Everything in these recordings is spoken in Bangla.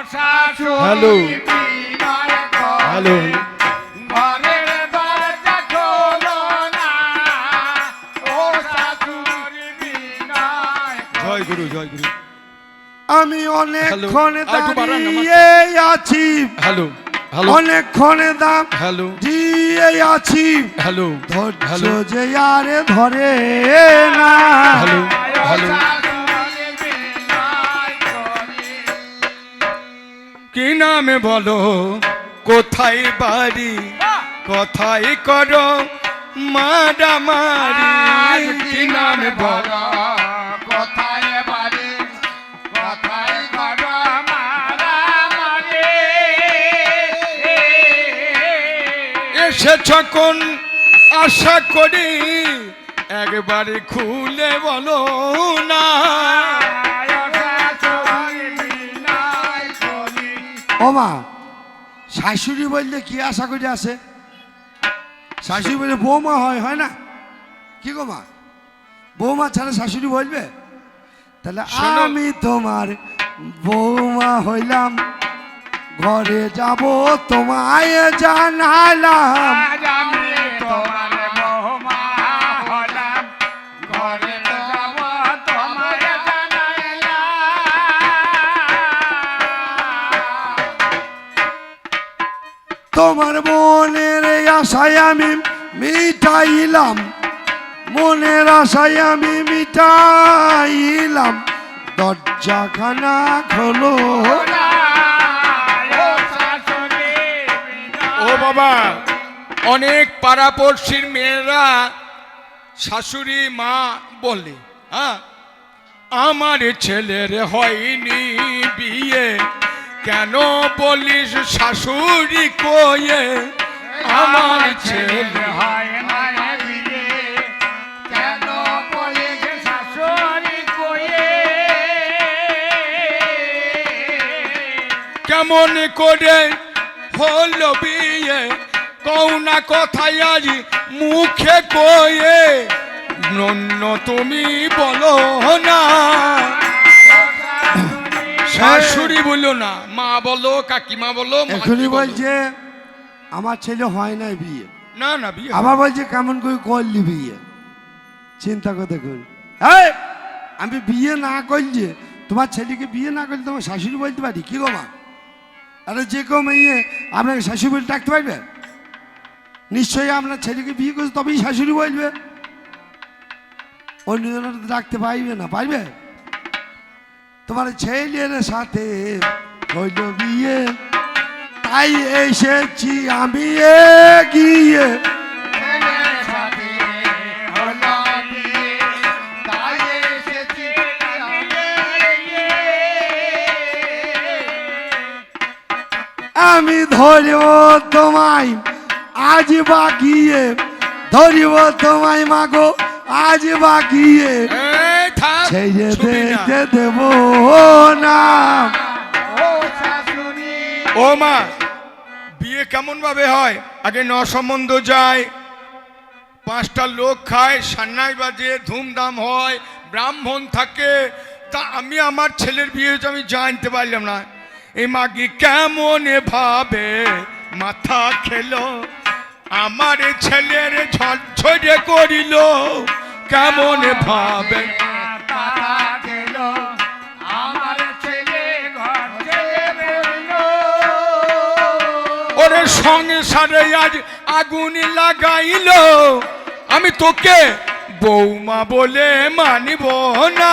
হ্যালো। হ্যালো। জয় গুরু জয় গুরু। আমি অনেকক্ষণ। দাঁড়িয়ে আছি। Hello hello. অনেকক্ষণ দাম হ্যালো। দিয়ে আছি। হ্যালো ধৈর্য হ্যালো। যে আরে ধরে না। হ্যালো। নামে বলো কোথায় বাড়ি? কথাই করো মারামারি। কি নামে বলো কোথায় বাড়ি? কোথায় করো মারামারি। এসেছ কোন আশা করি? একবারে খুলে বলো না। ও মা শাশুড়ি বললে কি আশা করে আসে শাশুড়ি বললে বৌমা হয় হয় না? কি গো মা? বৌমা ছাড়া শাশুড়ি বলবে? তাহলে আমি তোমার বৌমা হইলাম ঘরে যাব তোমায় জানালাম। তোমার তোমার মনের আশায় আমি মিটাইলাম। মনের আশায় আমি মিটাইলাম। দরজাখানা খোলো। ও বাবা, অনেক পাড়াপড়শির মেয়েরা শাশুড়ি মা বলে হ্যাঁ? আমার ছেলের হয়নি বিয়ে। কেন বলিস শাশুড়ি কয়ে আমার ছেলে কেন শাশুড়ি কেমন করে হলো বিয়ে? কৌ না কথাই আজ মুখে কয়ে নন্য তুমি বলো না। শাশুড়ি বলো না মা বলো কাকিমা বলো মাসি এখনই বলছে আমার ছেলে হয় না বিয়ে। না না বিয়ে আবার বলছে কেমন করে করলি বিয়ে? চিন্তা করে দেখুন। আমি বিয়ে না করলে তোমার ছেলেকে বিয়ে না করলে তোমার শাশুড়ি বলতে পারি? কি গো মা? আরে যে কেউ মেয়ে আপনাকে শাশুড়ি বলে ডাকতে পারবে? নিশ্চয়ই আপনার ছেলেকে বিয়ে করছে তবেই শাশুড়ি বলবে। অন্যজনের ডাকতে পারবে না পারবে? তোমার ছেলের সাথে হইল বিয়ে। তাই এসেছি আমি গিয়ে আমি ধরব তোমায় আজ বাকিয়ে ধরব তোমায় মাগো আজ বাকিয়ে এই থাক, ছেড়ে ছবি না। দেখতে দেব না। ও মা বিয়ে কেমন ভাবে হয়? আগে ন সম্বন্ধ যায় পাঁচটা লোক খায় সান্নাই বাজে ধুমধাম হয় ব্রাহ্মণ থাকে। তা আমি আমার ছেলের বিয়ে হয়েছে আমি জানতে পারলাম না। এই মাগি কেমন ভাবে? মাথা খেলো। আমার ছেলের ঝরঝরে করিল। কেমন ভাবে? সংসারে আজ আগুন লাগাইল। আমি তোকে বৌমা বলে মানিব না।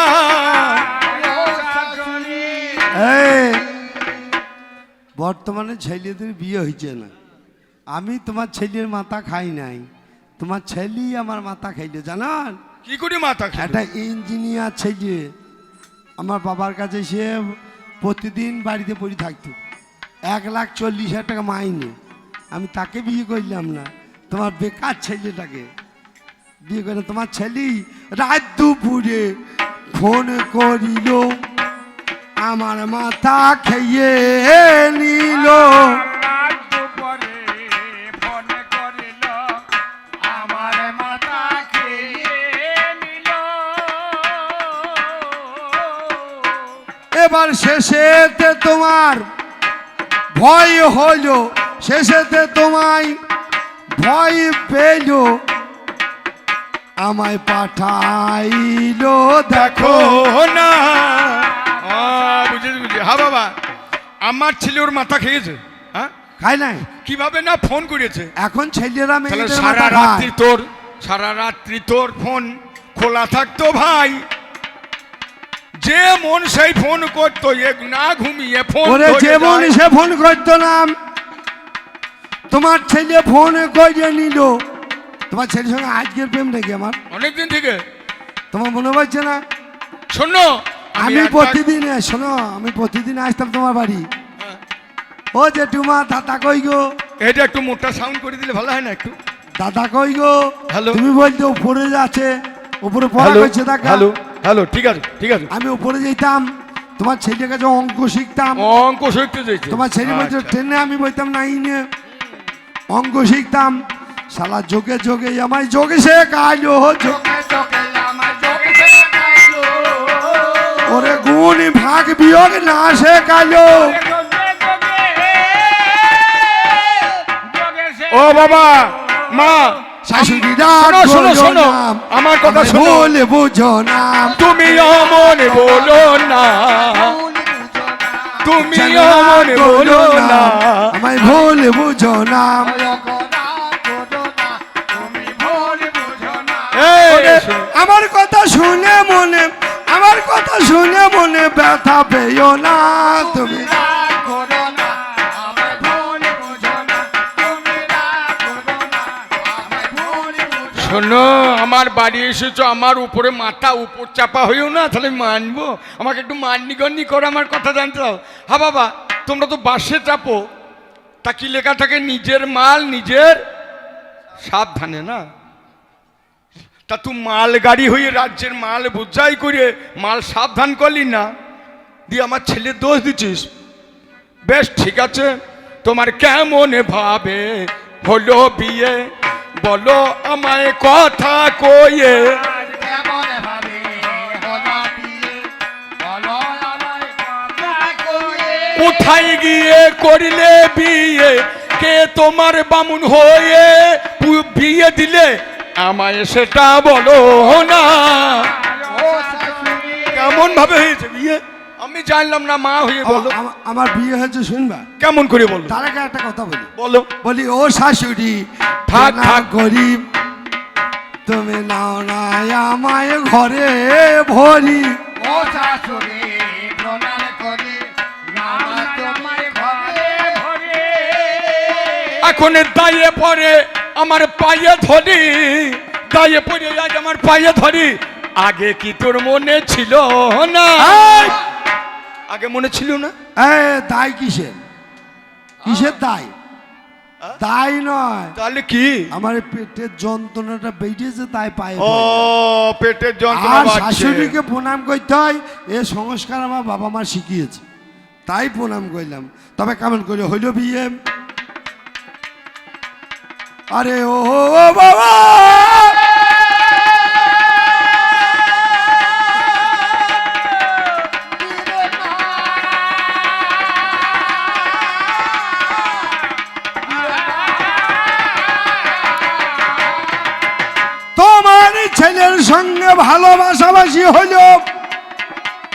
বর্তমানে ছেলেদের বিয়ে হয়েছে না। আমি তোমার ছেলের মাথা খাই নাই। তোমার ছেলেই আমার মাথা খাইলে জানান? কি করে মাথা খাই একটা ইঞ্জিনিয়ার ছেলে। আমার বাবার কাছে সে প্রতিদিন বাড়িতে পড়ে থাকতো। এক লাখ চল্লিশ হাজার টাকা মাইনে। আমি তাকে বিয়ে করলাম না। তোমার বেকার ছেলেটাকে। বিয়ে করে তোমার ছেলেই রাত দুপুরে ফোন করিল আমার মাথা খেয়ে নিল। রাত দুপুরে ফোন করিল আমার মাথা খেয়ে নিল। এবার শেষেতে তোমার ভয় হইল শেষেতে তোমায় ভয় পেল আমায় পাঠাইলো দেখো। না। বুঝেছি বুঝেছি। হ্যাঁ বাবা আমার ছেলে ওর মাথা খেয়েছে হ্যাঁ খাই নাই? কীভাবে না ফোন করেছে? এখন ছেলেরা মেয়েদের সারা মাথা রাত্রি খায়। তোর সারা রাত্রি তোর ফোন খোলা থাকতো ভাই। যে মন সেই ফোন করতো এ না ঘুমিয়ে ফোন ওরে ধরে যেমন যায়। সে ফোন করতো না তোমার ছেলে ফোন করে নিল। তোমার ছেলের সঙ্গে আজকের প্রেম নাকি আমার? অনেকদিন থেকে। তোমার মনে পড়ছে না? শোনো আমি প্রতিদিন শোনো আমি প্রতিদিন আসতাম তোমার বাড়ি। ও জেঠুমা দাদা কই গো? এটা একটু মোটা সাউন্ড করে দিলে ভালো হয় না একটু? দাদা কই গো? হ্যালো। তুমি বলতে উপরে যাচ্ছে উপরে পড়া হ্যালো করছে দেখা হ্যালো হ্যালো ঠিক আছে ঠিক আছে। আমি উপরে যেতাম তোমার ছেলের কাছে অঙ্ক শিখতাম। অঙ্ক শিখতে চাইছে তোমার ছেলে বলছে আচ্ছা। ট্রেনে আমি বলতাম নাইনে। অঙ্ক শিখতাম শালা যোগে যোগে আমায় যোগে সে কালো। ওরে গুণ ভাগ বিয়োগ না সে কালো ও বাবা মা শাশুড়ি শোনো, শোনো, শোনো, আমার কথা শোনো। বুঝো না তুমি অমন বলো না। তুমি আমার বলো না। আমায় ভুল বুঝো না। আমার কথা শুনে মনে আমার কথা শুনে মনে ব্যথা পেও না তুমি। শোনো, আমার বাড়ি এসেছ, আমার উপরে মাথা উপর চাপা হয়েও না, তাহলে মানবো। আমাকে একটু মান্নি গন্নি করে, আমার কথা জানতে দাও। হা বাবা, তোমরা তো বাসে চাপো। তা কি লেখা থাকে? নিজের মাল নিজের সাবধানে, না? তা তুই মাল গাড়ি হয়ে রাজ্যের মাল বোঝাই করে মাল সাবধান করলি না, দিয়ে আমার ছেলে দোষ দিচ্ছিস। বেশ, ঠিক আছে। তোমার কেমন ভাবে হলো বিয়ে? বলো আমায় কথা কয়ে। কোথায় গিয়ে করিলে বিয়ে? কে তোমার বামুন হয়ে বিয়ে দিলে? আমায় সেটা বলো না। কেমন ভাবে হয়েছে বিয়ে? আমি জানলাম না মা হয়ে বলো আমার বিয়ে হয়েছে শুনবা? কেমন করে বলো? তার আগে একটা কথা বলি। বলো। বলি ও শাশুড়ি থাক, থাক। গরিব তুমি নাও না আমায় ঘরে ভরি। ও শাশুড়ি, প্রণাম করি। এখন দায়ে পরে আমার পায়ে ধরি। দায়ে পরে আজ আমার পায়ে ধরি। আগে কি তোর মনে ছিল না! আগে মনে ছিল না দায় কিসের কিসের দায় তাই নয় তাহলে কি আমার পেটের যন্ত্রণাটা বেরিয়েছে তাই পায়ে ও পেটের যন্ত্রণা শাশুড়িকে প্রণাম করতে হয় এ সংস্কার আমার বাবা মা শিখিয়েছে তাই প্রণাম করলাম তবে কেমন করে হইল বিয়ে আরে ও বাবা ছেলের সঙ্গে ভালোবাসাবাসি হইল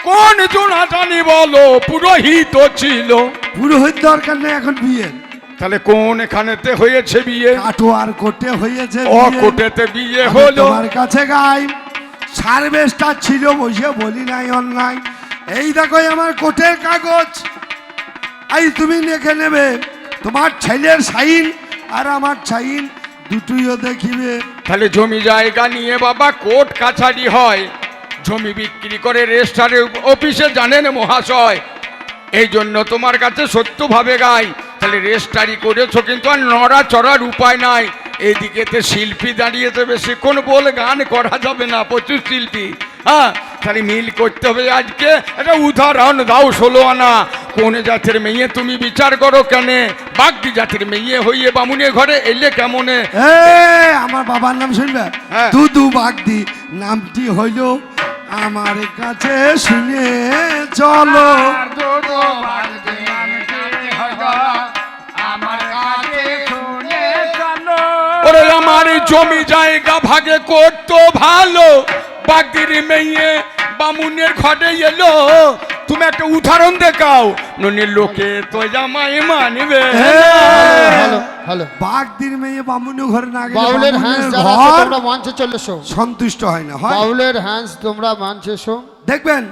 কোন জোনাটানি বলো পুরোহিত ছিল। পুরোহিত দরকার নেই এখন বিয়ে। তাহলে কোন এখানেতে হয়েছে বিয়ে? কাটোয়ার কোটে হয়েছে ও কোটেতে বিয়ে হলো। তোমার কাছে গাই। সার্ভেস্টার ছিল বসে বলি নাই অন্যায়। এই দেখো আমার কোটের কাগজ। এই তুমি লিখে নেবে। তোমার ছেলের সাইন আর আমার সাইন। দুটোইও দেখিবে। তাহলে জমি জায়গা নিয়ে বাবা কোর্ট কাছারি হয়। জমি বিক্রি করে রেজিস্ট্রারের অফিসে জানেন মহাশয়। এই জন্য তোমার কাছে সত্যভাবে গাই। তাহলে রেজিস্ট্রারি করেছ কিন্তু আর নড়া চড়ার উপায় নাই। এইদিকেতে শিল্পী দাঁড়িয়ে দাঁড়িয়েছে বেশিক্ষণ বলে গান করা যাবে না প্রচুর শিল্পী। হ্যাঁ তাহলে মিল করতে হবে আজকে। একটা উদাহরণ দাও ষোলো আনা। কোন জাতের মেয়ে তুমি বিচার করো কেনে? বাগদি জাতির মেয়ে হইয়ে বামুনে ঘরে এলে কেমনে? এ আমার বাবার নাম শুনবে? হ্যাঁ। দুদু বাগদি নামটি হইল আমার কাছে শুনে চলো। ওরে আমার জমি জায়গা ভাগে করতো ভালো। বাগদির মেয়ে বামুনের ঘটে এলো। তুমি একটা উদাহরণ দেখাও। ননি লোকে তো জামাই মানবে। বাগদির মেয়ে ঘরে না গেলে বাউলের হ্যান্স তোমরা সন্তুষ্ট হয় না হয়? বাউলের হ্যান্স তোমরা মঞ্চে দেখবেন?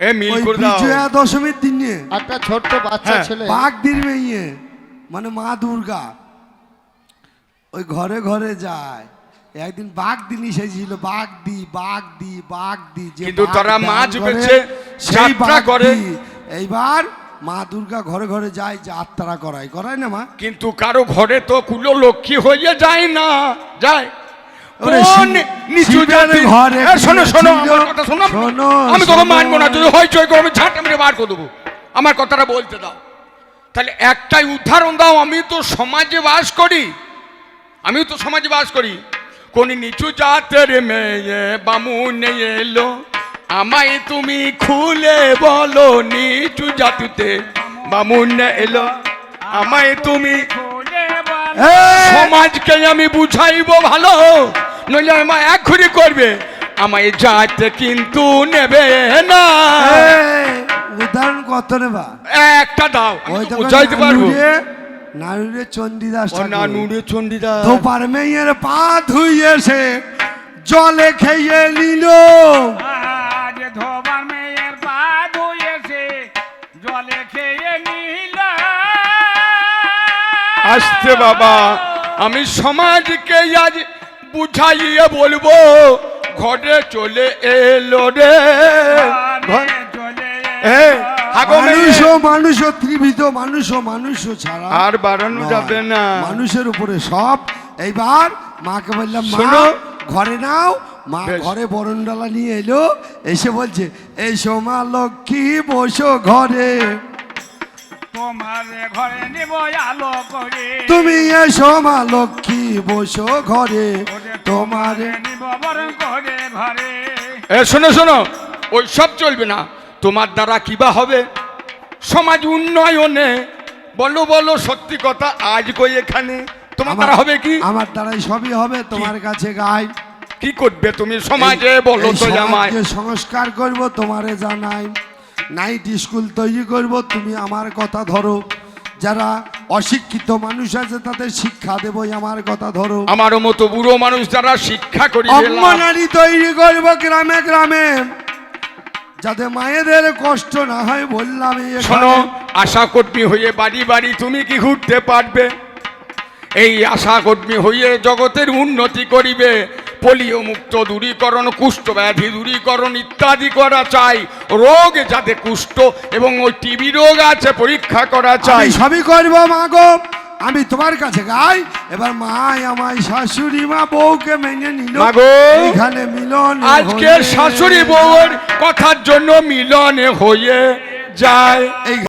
এ মিল করে দাও। বিজয়া দশমীর দিনে একটা ছোট্ট বাচ্চা হ্যাঁ। ছেলে। বাগদির মেয়ে মানে মা দুর্গা ওই ঘরে ঘরে যায়। একদিন বাঘ দিনই সেছিল বাঘ দি বাঘ দি বাঘ দি যে কিন্তু তারা দান মাছ বেচে সেই যাত্রা করে। এইবার মা দুর্গা ঘরে ঘরে যায় যাত্রা করায়। করায় না মা? কিন্তু কারও ঘরে তো কুলো লক্ষ্মী হয়ে যায় না। যায়। আমি তোকে মানবো না যদি করে আমি ঝাঁটা বার করে দেবো। আমার কথাটা বলতে দাও। তাহলে একটাই উদাহরণ দাও আমি তো সমাজে বাস করি। আমিও তো সমাজে বাস করি। কোন নিচু জাতের মেয়ে বামুন এলো। আমায় তুমি খুলে বলো নিচু জাতিতে। বামুন এলো আমায় তুমি সমাজকে আমি বুঝাইবো ভালো নইলে আমার এক ঘুরি করবে। আমায় যাতে কিন্তু নেবে না। উদাহরণ কত নেবা? একটা দাও তো তো বুঝাইতে পারব। নানুরে চণ্ডীদাস ঠাকুর। নানুরে চন্ডিদা ধোপার মেয়ের পা ধুইয়েছে জলে খেয়ে নিল। আজ মেয়ের পা ধুয়েছে জলে খেয়ে নিল। আসতে বাবা আমি সমাজকে আজ বুঝাইয়ে বলব ঘরে চলে এলো রে। মানুষও মানুষও ত্রিবিধ মানুষও মানুষও ছাড়া। আর বাড়ানো যাবে না। মানুষের উপরে সব। এইবার মাকে বললাম মা ঘরে নাও মা। ঘরে বরণডালা নিয়ে এলো এসে বলছে এই মা লক্ষ্মী বসো ঘরে। তোমার ঘরে নিব আলো করে। তুমি এসো মা লক্ষ্মী বসো ঘরে। তোমার নিব বরং করে ঘরে। এ শোনো শোনো ওই সব চলবে না। তোমার দ্বারা কিবা হবে? সমাজ উন্নয়নে বলো বলো সত্যি কথা আজ কই এখানে? তোমার দ্বারা হবে কি? আমার দ্বারাই সবই হবে তোমার কাছে গাই। কি করবে তুমি সমাজে বলো তো জামাই। সংস্কার করব তোমারে জানাই। নাইট স্কুল তৈরি করব তুমি আমার কথা ধরো। যারা অশিক্ষিত মানুষ আছে তাদের শিক্ষা দেবই আমার কথা ধরো। আমার মতো বুড়ো মানুষ যারা শিক্ষা করি অঙ্গনারী তৈরি করব গ্রামে গ্রামে। যাতে মায়েদের কষ্ট না হয় বললাম শোনো আশা কর্মী হয়ে বাড়ি বাড়ি তুমি কি ঘুরতে পারবে? এই আশা কর্মী হয়ে জগতের উন্নতি করিবে। পোলিও মুক্ত দূরীকরণ কুষ্ঠ ব্যাধি দূরীকরণ ইত্যাদি করা চাই। রোগ যাতে কুষ্ঠ এবং ওই টিবি রোগ আছে পরীক্ষা করা চাই। সবই করব মা গো। আমি তোমার কাছে গাই। এবার মা আমায় শাশুড়ি মা বউকে মেনে নিল। এখানে মিলন আজকে শাশুড়ি বউয়ের কথার জন্য মিলনে হয়ে যায়। এই